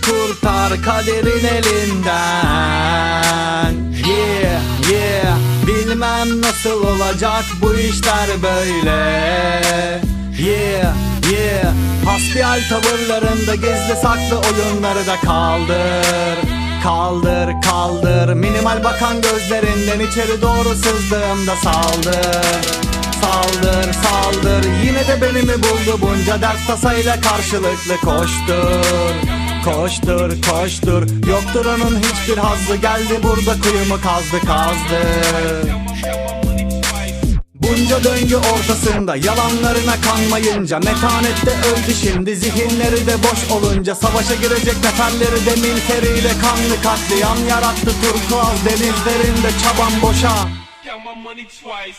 kurtar kaderin elinden. Yeah yeah. Bilmem nasıl olacak bu işler böyle. Yeah yeah. Hasbihal tavırlarında gizli saklı oyunları da kaldır. Kaldır kaldır. Minimal bakan gözlerinden içeri doğru sızdığımda saldır. Saldır saldır. Yine de beni mi buldu bunca dert tasayla karşılıklı koştur Koştur koştur Yoktur onun hiçbir hazzı. Geldi burada kuyumu kazdı kazdı. Bunca döngü ortasında yalanlarına kanmayınca Metanette öldü şimdi. Zihinleri de boş olunca Savaşa girecek neferleri de milteriyle kanlı katliam yarattı. Turkuaz denizlerinde çaban boşa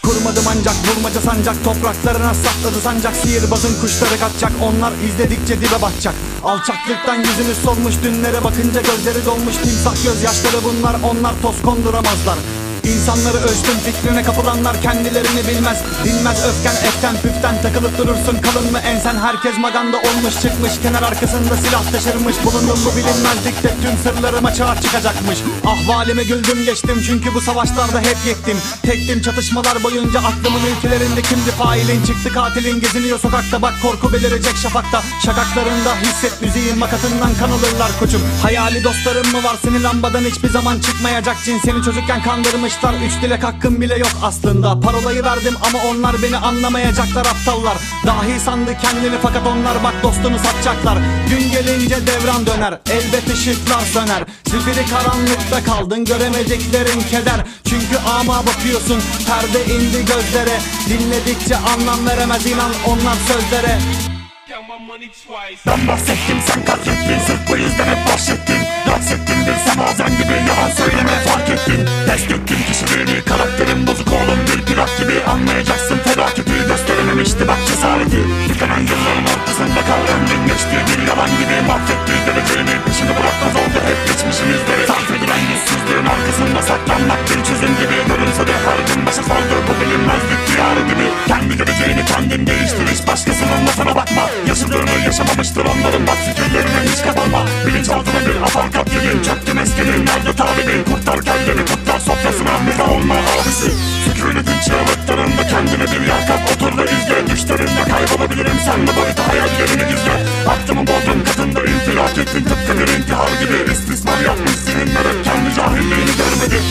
Kurmadım ancak bulmaca sancak Topraklarına sakladı sancak. Sihirbazın kuşları kaçacak Onlar izledikçe dibe batacak. Alçaklıktan yüzünü solmuş Dünlere bakınca gözleri dolmuş. Timsah gözyaşları bunlar Onlar toz konduramazlar İnsanları ölçtüm fikrine kapılanlar kendilerini bilmez. Dinmez öfken eften püften takılıp durursun kalın mı ensen? Herkes maganda olmuş çıkmış kenar arkasında silah taşırmış. Bulundum bu bilinmezlikte tüm sırlarım açığa çıkacakmış. Ahvalime güldüm geçtim çünkü bu savaşlarda hep yettim. Tektim çatışmalar boyunca aklımın ülkelerinde kimdi failin? Çıktı katilin geziniyor sokakta bak korku belirecek şafakta. Şakaklarında hisset müziğin makatından kan alırlar koçum. Hayali dostlarım mı var senin lambadan hiçbir zaman çıkmayacak. Cin Seni çocukken kandırmışlar üç dilek hakkım bile yok aslında. Parolayı verdim ama onlar beni anlamayacaklar aptallar. Dahi sandı kendini fakat onlar bak dostunu satacaklar. Gün gelince devran döner elbet ışıklar söner. Zifiri karanlıkta kaldın göremediklerin keder. Çünkü ama bakıyorsun perde indi gözlere. Dinledikçe anlam veremez inan onlar sözlere. Ben bahsettim sen katlettin. Sırf bu yüzden hep bahsettin. Yaksettin bir semazen gibi yalan söyleme. Fark ettin Test ettin kişiliğini karakterin bozuk oğlum Bir pirat gibi anlayacaksın. Felaketi Gösterememişti bak cesareti. Tükenen yılların ortasında kal ömrün geçti Bir yalan gibi mahvetti geleceğini Peşini bırakmaz oldu hep geçmişimizde Sarf edilen yüzsüzlüğün arkasında saklanmak Bir çözüm gibi. Görünse de her gün başa sardı Bu bilinmezlik diyarı gibi. Kendi geleceğini kendin değiştir Hiç başkasının lafına bakma. Yaşadığını yaşamamıştır onların bak fikirlerine hiç kapılma Bilinçaltına bir aparkat yedin Çöktü meskenin nerede talibin Kurtar kendini Sen de boyuta hayallerini gizle Aklımı bozdum katında infilak ettin. Tıpkı bir intihar gibi istismar yapmış. Zihinler hep kendi cahilliğini görmedi